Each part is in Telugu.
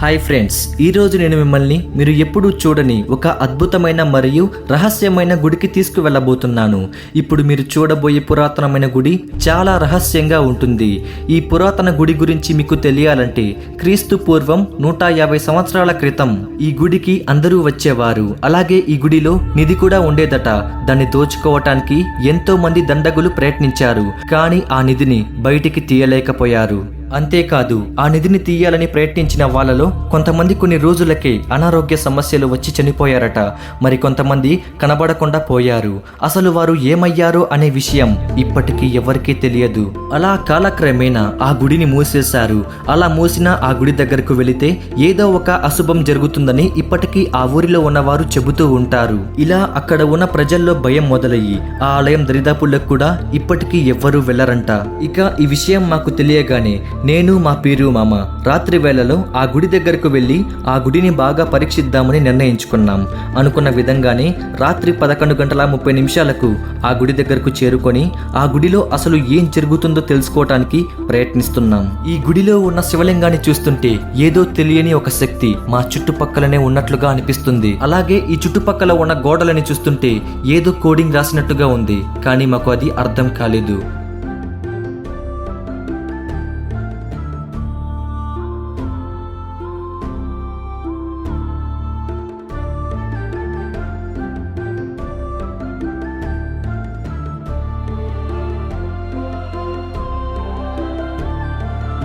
హాయ్ ఫ్రెండ్స్ ఈ రోజు నేను మిమ్మల్ని మీరు ఎప్పుడూ చూడని ఒక అద్భుతమైన మరియు రహస్యమైన గుడికి తీసుకువెళ్ళబోతున్నాను. ఇప్పుడు మీరు చూడబోయే పురాతనమైన గుడి చాలా రహస్యంగా ఉంటుంది. ఈ పురాతన గుడి గురించి మీకు తెలియాలంటే క్రీస్తు పూర్వం నూట యాభై సంవత్సరాల క్రితం ఈ గుడికి అందరూ వచ్చేవారు. అలాగే ఈ గుడిలో నిధి కూడా ఉండేదట. దాన్ని దోచుకోవటానికి ఎంతో మంది దండగులు ప్రయత్నించారు. కానీ ఆ నిధిని బయటికి తీయలేకపోయారు. అంతేకాదు ఆ నిధిని తీయాలని ప్రయత్నించిన వాళ్ళలో కొంతమంది కొన్ని రోజులకే అనారోగ్య సమస్యలు వచ్చి చనిపోయారట. మరి కొంతమంది కనబడకుండా పోయారు. అసలు వారు ఏమయ్యారో అనే విషయం ఇప్పటికీ ఎవరికీ తెలియదు. అలా కాలక్రమేణా ఆ గుడిని మూసేశారు. అలా మూసిన ఆ గుడి దగ్గరకు వెళితే ఏదో ఒక అశుభం జరుగుతుందని ఇప్పటికీ ఆ ఊరిలో ఉన్నవారు చెబుతూ ఉంటారు. ఇలా అక్కడ ఉన్న ప్రజల్లో భయం మొదలయ్యి ఆ ఆలయం దరిదాపులకు కూడా ఇప్పటికీ ఎవ్వరూ వెళ్ళరంట ఇక ఈ విషయం మాకు తెలియగానే నేను మా పీరు మామ రాత్రి వేళలో ఆ గుడి దగ్గరకు వెళ్ళి ఆ గుడిని బాగా పరీక్షిద్దామని నిర్ణయించుకున్నాం. అనుకున్న విధంగానే రాత్రి పదకొండు గంటల ముప్పై నిమిషాలకు ఆ గుడి దగ్గరకు చేరుకొని ఆ గుడిలో అసలు ఏం జరుగుతుందో తెలుసుకోవటానికి ప్రయత్నిస్తున్నాం. ఈ గుడిలో ఉన్న శివలింగాన్ని చూస్తుంటే ఏదో తెలియని ఒక శక్తి మా చుట్టుపక్కలనే ఉన్నట్లుగా అనిపిస్తుంది. అలాగే ఈ చుట్టుపక్కల ఉన్న గోడలని చూస్తుంటే ఏదో కోడింగ్ రాసినట్టుగా ఉంది. కానీ మాకు అది అర్థం కాలేదు.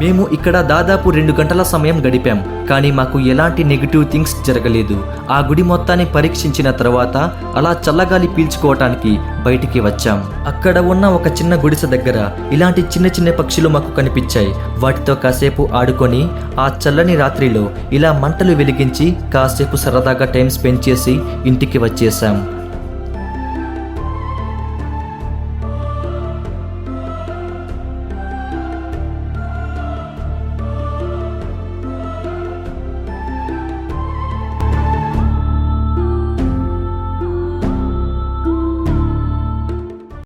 మేము ఇక్కడ దాదాపు రెండు గంటల సమయం గడిపాం కానీ మాకు ఎలాంటి నెగిటివ్ థింగ్స్ జరగలేదు. ఆ గుడి మొత్తాన్ని పరీక్షించిన తర్వాత అలా చల్లగాలి పీల్చుకోవటానికి బయటికి వచ్చాం. అక్కడ ఉన్న ఒక చిన్న గుడిసె దగ్గర ఇలాంటి చిన్న చిన్న పక్షులు మాకు కనిపించాయి. వాటితో కాసేపు ఆడుకొని ఆ చల్లని రాత్రిలో ఇలా మంటలు వెలిగించి కాసేపు సరదాగా టైం స్పెండ్ చేసి ఇంటికి వచ్చేసాం